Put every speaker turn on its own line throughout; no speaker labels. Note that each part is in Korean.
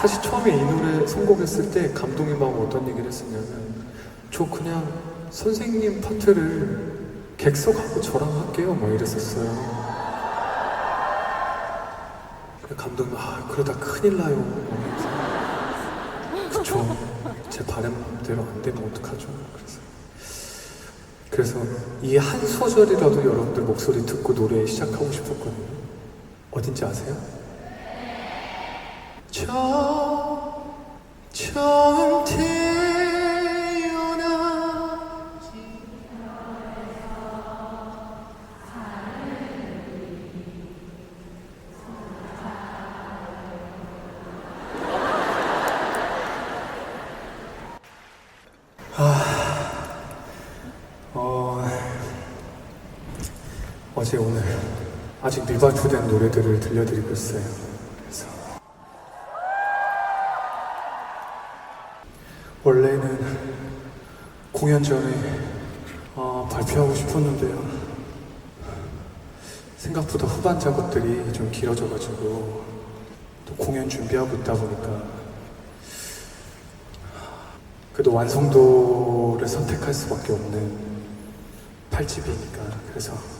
사실 처음에 이 노래 선곡했을 때막 어떤 얘기를 했었냐면 저 그냥 선생님 파트를 객석하고 저랑 할게요 막 이랬었어요. 그 감독이 아 그러다 큰일 나요. 그쵸. 제 바람대로 안 되면 어떡하죠? 그래서 그래서 이 한 소절이라도 여러분들 목소리 듣고 노래 시작하고 싶었거든요. 어딘지 아세요? 처, 어제 오늘 아직 미발표된 노래들을 들려드리고 있어요. 그래서 원래는 공연 전에 어, 발표하고 싶었는데요. 생각보다 후반 작업들이 좀 길어져가지고 또 공연 준비하고 있다 보니까 그래도 완성도를 선택할 수밖에 없는 8집이니까 그래서 어,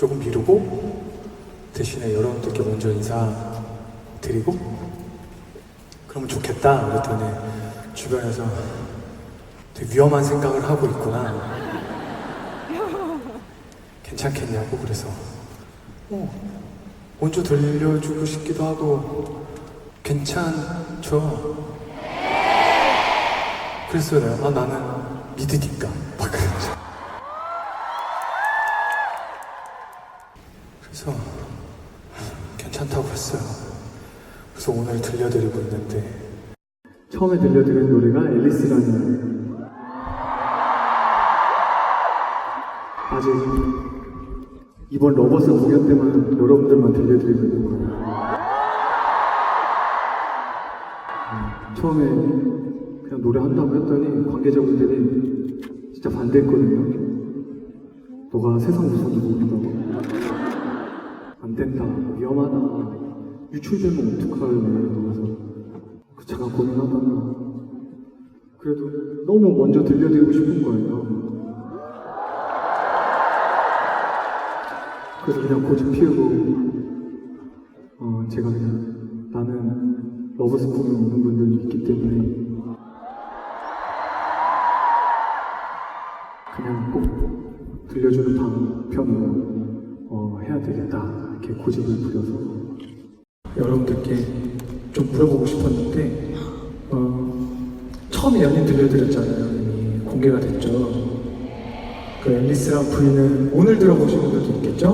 조금 미루고 대신에 여러분들께 먼저 인사드리고 그러면 좋겠다. 그랬더니 주변에서 되게 위험한 생각을 하고 있구나. 괜찮겠냐고 그래서 어, 먼저 들려주고 싶기도 하고 괜찮죠? 그랬어요. 아 나는 믿으니까. 막 그랬죠 오늘 들려드리고 있는데. 처음에 들려드린 노래가 앨리스라는 아직 이번 러버스 공연 때만 여러분들만 들려드리고 있는 거예요. 음, 처음에 그냥 노래 한다고 했더니 관계자분들이 진짜 반대했거든요. 너가 세상 무서운 거 모른다고 안 된다. 위험하다 유출되면 어떡할래 그래서 그 제가 고민하다가 그래도 너무 먼저 들려드리고 싶은 거예요. 그래서 그냥 고집 피우고 어, 제가 그냥 나는 러브스푼을 오는 분들이 있기 때문에 그냥 꼭 들려주는 방 편으로 어, 해야 되겠다. 이렇게 고집을 부려서 여러분들께 좀 물어보고 싶었는데 어, 처음에 연인 들려드렸잖아요 이미 공개가 됐죠 그 앨리스랑 부인은 오늘 들어보신 분들도 있겠죠?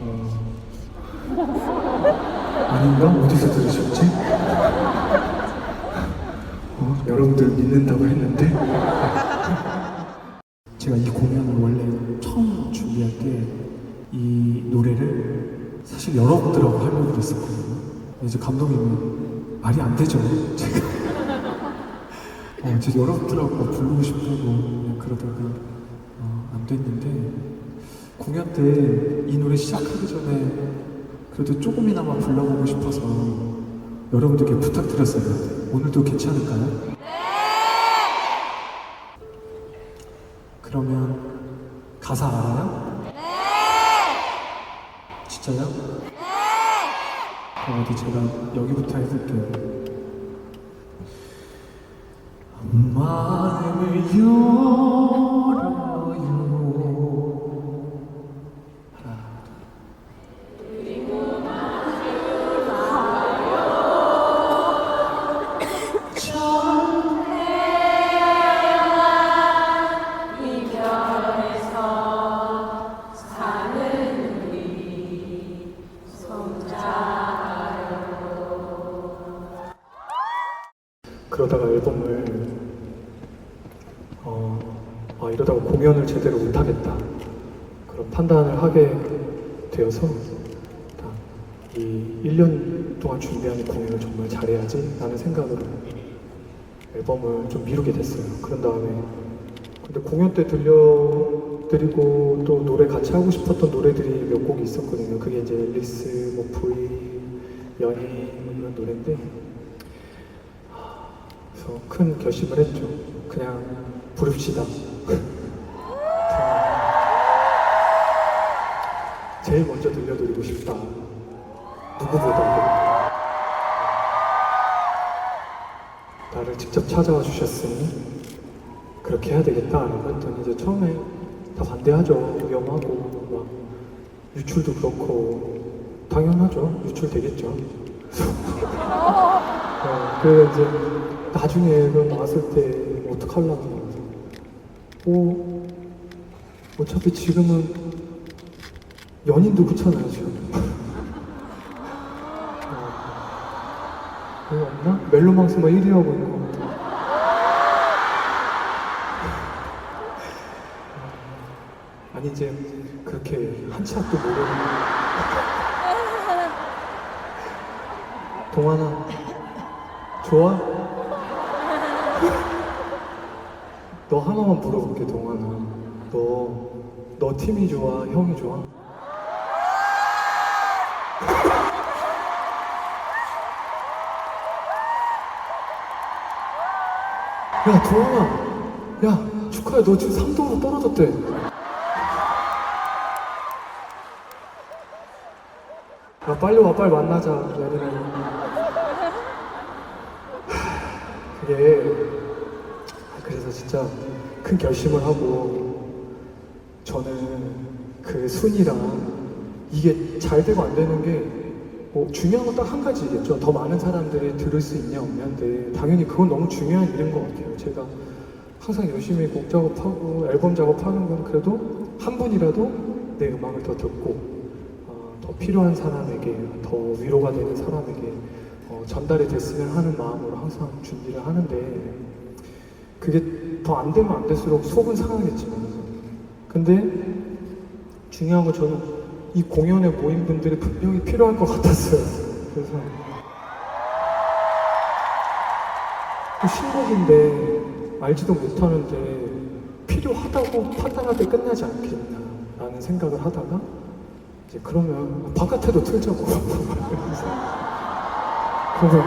어, 아닌가? 어디서 들으셨지? 어, 여러분들 믿는다고 했는데 제가 이 공연을 원래 처음 준비할 때 이 노래를 사실 여러분들하고 하려고 그랬었거든요. 이제 감독님은 말이 안 되죠. 제가 어, 이제 여러분들하고 부르고 싶다고 그냥 그러다가 어, 안 됐는데 공연 때 이 노래 시작하기 전에 그래도 조금이나마 불러보고 싶어서 여러분들께 부탁드렸어요. 오늘도 괜찮을까요? 그러면 가사 알아요? 진짜요? 그럼 어디 제가 여기부터 해볼게요. 마음을 열 그러다가 앨범을 어, 아, 이러다가 공연을 제대로 못하겠다. 그런 판단을 하게 되어서 딱이 1년 동안 준비하는 공연을 정말 잘해야지 라는 생각으로 앨범을 좀 미루게 됐어요. 그런 다음에 근데 공연 때 들려드리고 또 노래 같이 하고 싶었던 노래들이 몇 곡이 있었거든요. 그게 이제 앨리스, 뭐 브이, 연인 노래인데 하, 그래서 큰 결심을 했죠. 그냥 부릅시다. 제일 먼저 들려드리고 싶다. 누구보다 나를 직접 찾아와 주셨으니 그렇게 해야 되겠다라고 했더니 이제 처음에 다 반대하죠. 위험하고 막 유출도 그렇고 당연하죠. 유출 되겠죠. 어, 그래 이제 나중에 그 나왔을 때 어떡하려고 오 어차피 지금은 연인도 그렇잖아요 지금 어, 그거 없나? 멜로망스만 1위 하고 있는 거 같아 아니 이제 그렇게 한치 앞도 모르는 동환아 좋아? 너 하나만 물어볼게 동환아 너, 너 팀이 좋아? 형이 좋아? 야 동환아. 야 축하해. 너 지금 3도로 떨어졌대. 야 빨리 와. 빨리 만나자 연이랑 그게 그래서 진짜 큰 결심을 하고 저는 그 순이랑 이게 잘 되고 안 되는 게 뭐 중요한 건 딱 한 가지겠죠. 더 많은 사람들이 들을 수 있냐 없냐인데 당연히 그건 너무 중요한 일인 것 같아요. 제가 항상 열심히 곡 작업하고 앨범 작업하는 건 그래도 한 분이라도 내 음악을 더 듣고 어, 더 필요한 사람에게 더 위로가 되는 사람에게 어, 전달이 됐으면 하는 마음으로 항상 준비를 하는데 그게 더 안 되면 안 될수록 속은 상하겠지만. 근데 중요한 건 저는 이 공연에 모인 분들이 분명히 필요할 것 같았어요. 그래서 또 신곡인데 알지도 못하는데 필요하다고 판단할 때 끝나지 않겠나 라는 생각을 하다가 이제 그러면 바깥에도 틀자고. 그래서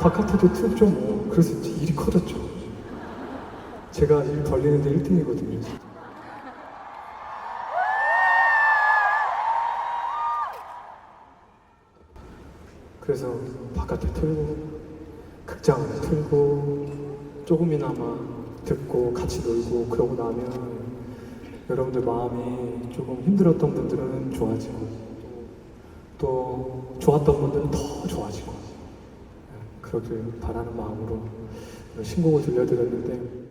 바깥에도 틀죠 뭐. 그래서 이제 일이 커졌죠 제가 일 벌리는데 1등이거든요. 그래서 바깥에 틀고 극장을 틀고 조금이나마 듣고 같이 놀고 그러고 나면 여러분들 마음이 조금 힘들었던 분들은 좋아지고 또 좋았던 분들은 더 좋아지고 그러길 바라는 마음으로 신곡을 들려드렸는데